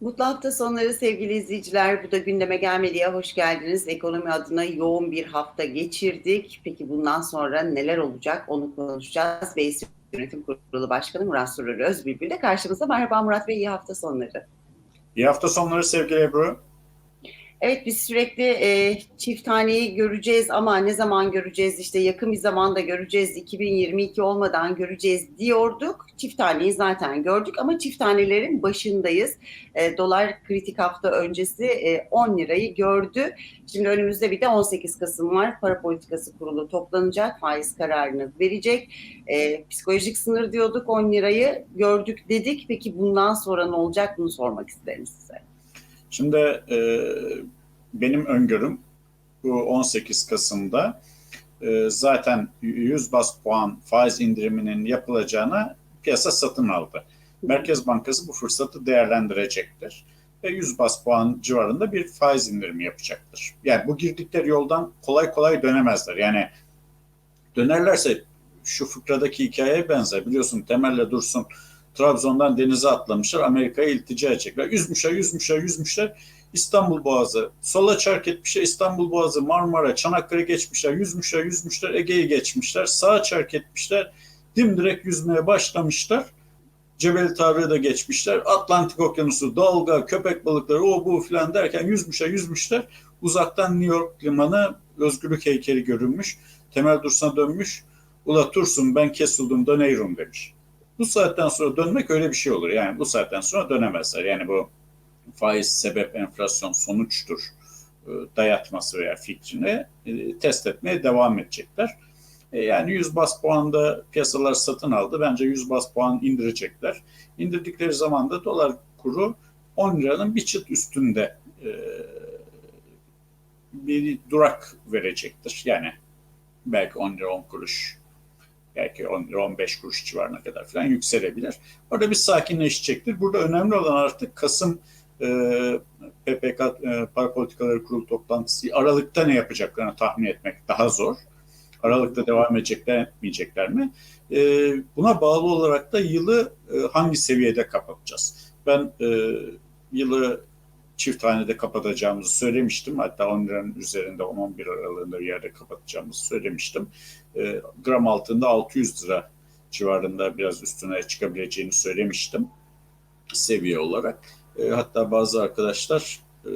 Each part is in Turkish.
Mutlu hafta sonları sevgili izleyiciler. Bu da gündeme gelmediye hoş geldiniz. Ekonomi adına yoğun bir hafta geçirdik. Peki bundan sonra neler olacak onu konuşacağız. Beys Yönetim Kurulu Başkanı Murat Surur Özbülbül de karşımızda. Merhaba Murat Bey, iyi hafta sonları. İyi hafta sonları sevgili Ebru. Evet biz sürekli e, çift taneyi göreceğiz ama ne zaman göreceğiz işte yakın bir zamanda göreceğiz 2022 olmadan göreceğiz diyorduk. Çift taneyi zaten gördük ama çift tanelerin başındayız. E, dolar kritik hafta öncesi e, 10 lirayı gördü. Şimdi önümüzde bir de 18 Kasım var. Para Politikası Kurulu toplanacak. Faiz kararını verecek. E, psikolojik sınır diyorduk 10 lirayı gördük dedik. Peki bundan sonra ne olacak bunu sormak isterim size. Şimdi e, benim öngörüm bu 18 Kasım'da e, zaten 100 bas puan faiz indiriminin yapılacağına piyasa satın aldı. Merkez Bankası bu fırsatı değerlendirecektir ve 100 bas puan civarında bir faiz indirimi yapacaktır. Yani bu girdikleri yoldan kolay kolay dönemezler. Yani dönerlerse şu fıkradaki hikayeye benzer. Biliyorsun Temel'le Dursun Trabzon'dan denize atlamışlar. Amerika'ya iltica edecekler. Yüzmüşler, yüzmüşler, yüzmüşler. İstanbul Boğazı, sola çark etmişler. İstanbul Boğazı, Marmara, Çanakkale geçmişler. Yüzmüşler, yüzmüşler. Ege'yi geçmişler. Sağa çark etmişler. Dimdirek yüzmeye başlamışlar. Cebel Tarık'ı da geçmişler. Atlantik Okyanusu, dalga, köpek balıkları, o bu filan derken yüzmüşler, yüzmüşler. Uzaktan New York limanı özgürlük heykeli görünmüş. Temel Dursun'a dönmüş. Ula Tursun ben kesildim döneyrum demiş. Bu saatten sonra dönmek öyle bir şey olur. Yani bu saatten sonra dönemezler. Yani bu faiz sebep enflasyon sonuçtur dayatması veya fikrini test etmeye devam edecekler. Yani 100 bas puanda piyasalar satın aldı. Bence 100 bas puan indirecekler. İndirdikleri zaman da dolar kuru 10 liranın bir çıt üstünde bir durak verecektir. Yani belki 10 lira 10 kuruş belki 10 lira 15 kuruş civarına kadar falan yükselebilir. Orada bir sakinleşecektir. Burada önemli olan artık Kasım e, PPK e, Para Politikaları Kurulu toplantısı Aralık'ta ne yapacaklarını tahmin etmek daha zor. Aralık'ta devam edecekler etmeyecekler mi? E, buna bağlı olarak da yılı e, hangi seviyede kapatacağız? Ben e, yılı çift hanede kapatacağımızı söylemiştim. Hatta 10 liranın üzerinde 10-11 aralığında bir yerde kapatacağımızı söylemiştim. E, gram altında 600 lira civarında biraz üstüne çıkabileceğini söylemiştim seviye olarak. E, hatta bazı arkadaşlar e,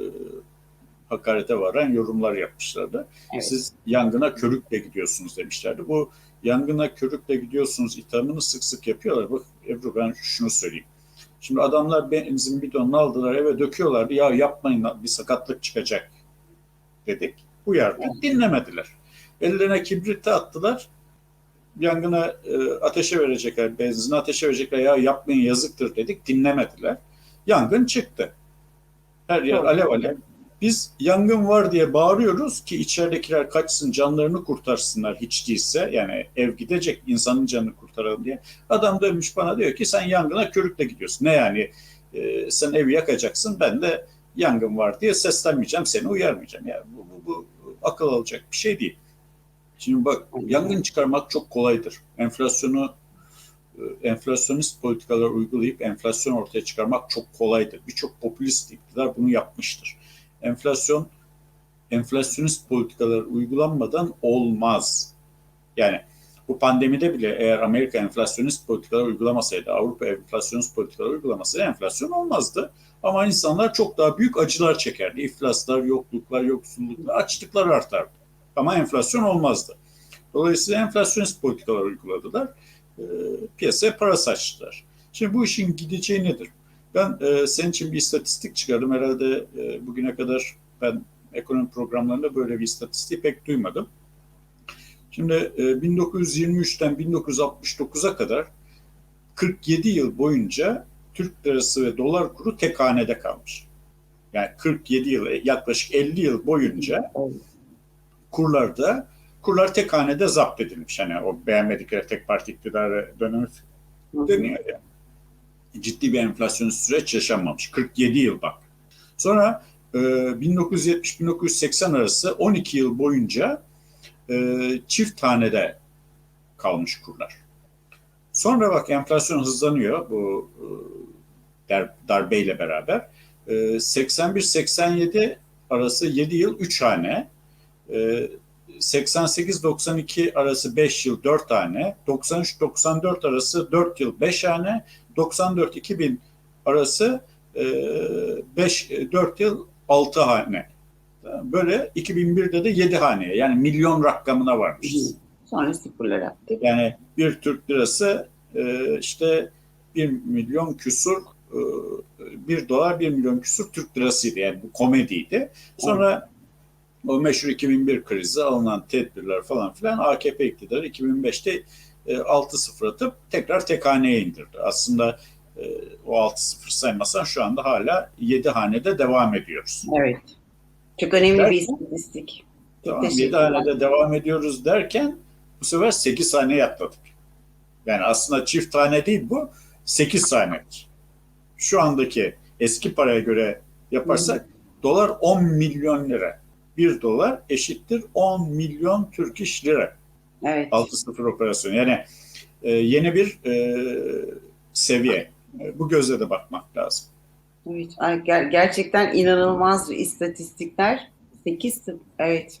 hakarete varan yorumlar yapmışlardı. Evet. Siz yangına körükle gidiyorsunuz demişlerdi. Bu yangına körükle gidiyorsunuz ithamını sık sık yapıyorlar. Bak Ebru ben şunu söyleyeyim. Şimdi adamlar benzin bidonunu aldılar eve döküyorlardı. Ya yapmayın bir sakatlık çıkacak dedik. Uyardık. Dinlemediler. Ellerine kibriti attılar. Yangına e, ateşe verecekler, benzin ateşe verecekler. Ya yapmayın yazıktır dedik. Dinlemediler. Yangın çıktı. Her yer alev alev. Biz yangın var diye bağırıyoruz ki içeridekiler kaçsın, canlarını kurtarsınlar hiç değilse. Yani ev gidecek, insanın canını kurtaralım diye. Adam dönmüş bana diyor ki sen yangına körükle gidiyorsun. Ne yani e, sen evi yakacaksın, ben de yangın var diye seslenmeyeceğim, seni uyarmayacağım. Yani bu, bu, bu akıl alacak bir şey değil. Şimdi bak yangın çıkarmak çok kolaydır. Enflasyonu enflasyonist politikalar uygulayıp enflasyon ortaya çıkarmak çok kolaydır. Birçok popülist iktidar bunu yapmıştır. Enflasyon enflasyonist politikalar uygulanmadan olmaz. Yani bu pandemide bile eğer Amerika enflasyonist politikalar uygulamasaydı, Avrupa enflasyonist politikalar uygulamasaydı enflasyon olmazdı. Ama insanlar çok daha büyük acılar çekerdi. İflaslar, yokluklar, yoksulluklar, açlıklar artardı. Ama enflasyon olmazdı. Dolayısıyla enflasyonist politikalar uyguladılar. E, piyasaya para saçtılar. Şimdi bu işin gideceği nedir? Ben e, senin için bir istatistik çıkardım. Herhalde e, bugüne kadar ben ekonomi programlarında böyle bir istatistiği pek duymadım. Şimdi e, 1923'ten 1969'a kadar 47 yıl boyunca Türk lirası ve dolar kuru tek hanede kalmış. Yani 47 yıl, yaklaşık 50 yıl boyunca kurlarda kurlar tek hanede zapt edilmiş. Hani o beğenmedikleri tek parti iktidarı dönemi deniyor yani ciddi bir enflasyon süreç yaşanmamış. 47 yıl bak. Sonra e, 1970-1980 arası 12 yıl boyunca e, çift hanede kalmış kurlar. Sonra bak enflasyon hızlanıyor bu e, dar, darbeyle beraber. E, 81-87 arası 7 yıl 3 hane. E, 88-92 arası 5 yıl 4 hane. 93-94 arası 4 yıl 5 hane. 94-2000 arası 5 4 yıl 6 hane. Böyle 2001'de de 7 haneye yani milyon rakamına varmışız. Sonra sıfırlar attık. Yani bir Türk lirası e, işte 1 milyon küsur e, 1 dolar 1 milyon küsur Türk lirasıydı. Yani bu komediydi. Sonra o meşhur 2001 krizi alınan tedbirler falan filan AKP iktidarı 2005'te e, 6-0 atıp tekrar tek haneye indirdi. Aslında e, o 6-0 saymasan şu anda hala 7 hanede devam ediyoruz. Evet. Çok önemli Derken- bir istatistik. Tamam, 7 teşekkürler. hanede devam ediyoruz derken bu sefer 8 haneye atladık. Yani aslında çift tane değil bu, 8 tanedir. Şu andaki eski paraya göre yaparsak dolar 10 milyon lira. 1 dolar eşittir 10 milyon Türk iş lira. Evet. 6-0 operasyon. Yani e, yeni bir e, seviye. E, bu gözle de bakmak lazım. Evet. Ger- gerçekten inanılmaz istatistikler. 8 evet.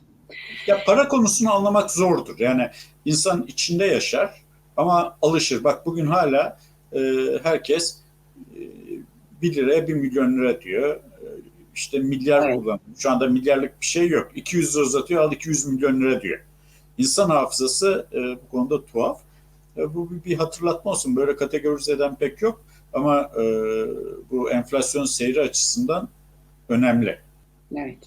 Ya para konusunu anlamak zordur. Yani insan içinde yaşar ama alışır. Bak bugün hala e, herkes e, 1 liraya 1 milyon lira diyor. İşte milyar Evet. kullanıyor. Şu anda milyarlık bir şey yok. 200 lira uzatıyor al 200 milyon lira diyor. İnsan hafızası e, bu konuda tuhaf. E, bu bir, bir hatırlatma olsun. Böyle kategorize eden pek yok. Ama e, bu enflasyon seyri açısından önemli. Evet.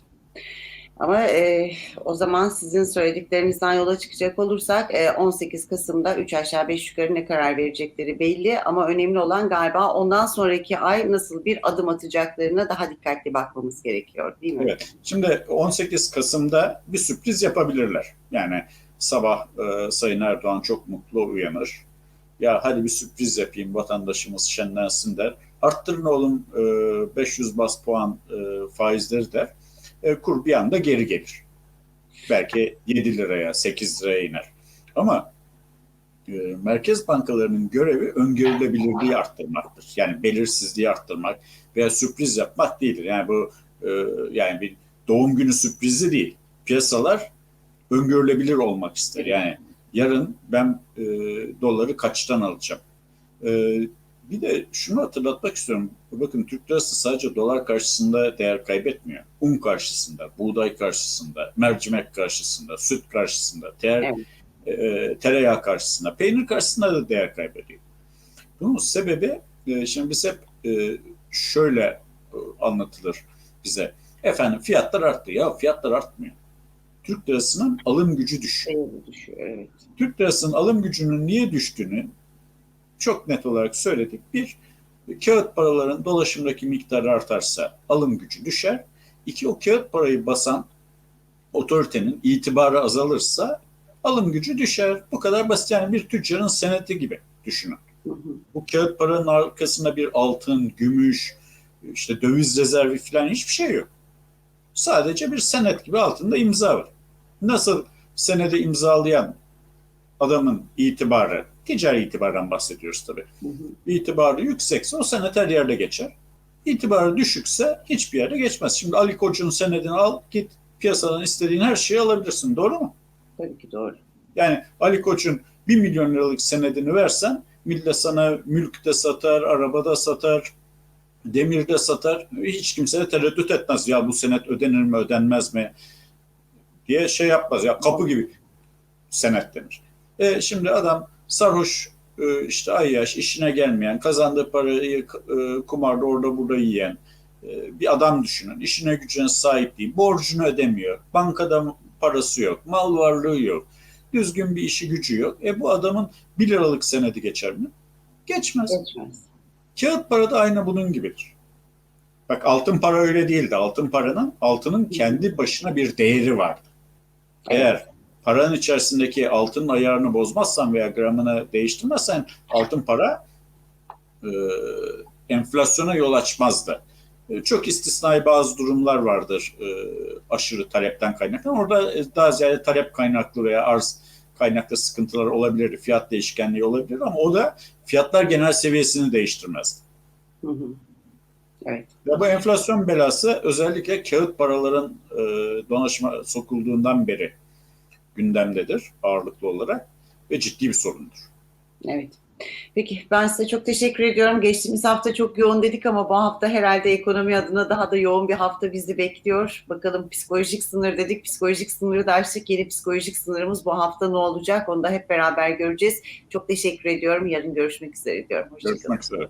Ama e, o zaman sizin söylediklerinizden yola çıkacak olursak e, 18 Kasım'da 3 aşağı 5 yukarı ne karar verecekleri belli ama önemli olan galiba ondan sonraki ay nasıl bir adım atacaklarına daha dikkatli bakmamız gerekiyor değil mi? Evet. Şimdi 18 Kasım'da bir sürpriz yapabilirler. Yani sabah e, Sayın Erdoğan çok mutlu uyanır. Ya hadi bir sürpriz yapayım vatandaşımız şenlensin der. Arttırın oğlum e, 500 bas puan e, faizleri der. E, kur bir anda geri gelir. Belki 7 liraya 8 liraya iner. Ama e, merkez bankalarının görevi öngörülebilirliği arttırmaktır. Yani belirsizliği arttırmak veya sürpriz yapmak değildir. Yani bu e, yani bir doğum günü sürprizi değil. Piyasalar öngörülebilir olmak ister. Yani yarın ben e, doları kaçtan alacağım? E, bir de şunu hatırlatmak istiyorum. Bakın Türk lirası sadece dolar karşısında değer kaybetmiyor. Un karşısında, buğday karşısında, mercimek karşısında, süt karşısında, ter, Evet. e, tereyağı karşısında, peynir karşısında da değer kaybediyor. Bunun sebebi e, şimdi biz hep e, şöyle e, anlatılır bize. Efendim fiyatlar arttı. Ya fiyatlar artmıyor. Türk lirasının alım gücü düşüyor, evet. Türk lirasının alım gücünün niye düştüğünü çok net olarak söyledik. Bir, kağıt paraların dolaşımdaki miktarı artarsa alım gücü düşer. İki, o kağıt parayı basan otoritenin itibarı azalırsa alım gücü düşer. Bu kadar basit yani bir tüccarın seneti gibi düşünün. Bu kağıt paranın arkasında bir altın, gümüş, işte döviz rezervi falan hiçbir şey yok. Sadece bir senet gibi altında imza var. Nasıl senede imzalayan adamın itibarı, ticari itibardan bahsediyoruz tabii. Hı hı. İtibarı yüksekse o senet her yerde geçer. İtibarı düşükse hiçbir yerde geçmez. Şimdi Ali Koç'un senedini al, git piyasadan istediğin her şeyi alabilirsin. Doğru mu? Tabii ki doğru. Yani Ali Koç'un 1 milyon liralık senedini versen millet sana mülkte satar, arabada satar, demirde satar. Hiç kimse de tereddüt etmez. Ya bu senet ödenir mi ödenmez mi diye şey yapmaz. Ya kapı gibi senet denir. E, şimdi adam sarhoş e, işte ayyaş işine gelmeyen kazandığı parayı e, kumarda orada burada yiyen e, bir adam düşünün. İşine gücüne sahip değil. Borcunu ödemiyor. Bankada parası yok. Mal varlığı yok. Düzgün bir işi gücü yok. E bu adamın 1 liralık senedi geçer mi? Geçmez. Geçmez. Kağıt para da aynı bunun gibidir. Bak altın para öyle değildi. Altın paranın altının kendi başına bir değeri vardı. Eğer paranın içerisindeki altının ayarını bozmazsan veya gramını değiştirmezsen altın para e, enflasyona yol açmazdı. E, çok istisnai bazı durumlar vardır e, aşırı talepten kaynaklı. Orada e, daha ziyade talep kaynaklı veya arz kaynaklı sıkıntılar olabilirdi. Fiyat değişkenliği olabilir ama o da fiyatlar genel seviyesini değiştirmezdi. Hı hı. Evet. Ve bu enflasyon belası özellikle kağıt paraların e, dolaşma sokulduğundan beri gündemdedir ağırlıklı olarak ve ciddi bir sorundur. Evet. Peki ben size çok teşekkür ediyorum. Geçtiğimiz hafta çok yoğun dedik ama bu hafta herhalde ekonomi adına daha da yoğun bir hafta bizi bekliyor. Bakalım psikolojik sınır dedik. Psikolojik sınırı da açtık. Yeni psikolojik sınırımız bu hafta ne olacak onu da hep beraber göreceğiz. Çok teşekkür ediyorum. Yarın görüşmek üzere diyorum. Hoşçakalın. Görüşmek üzere.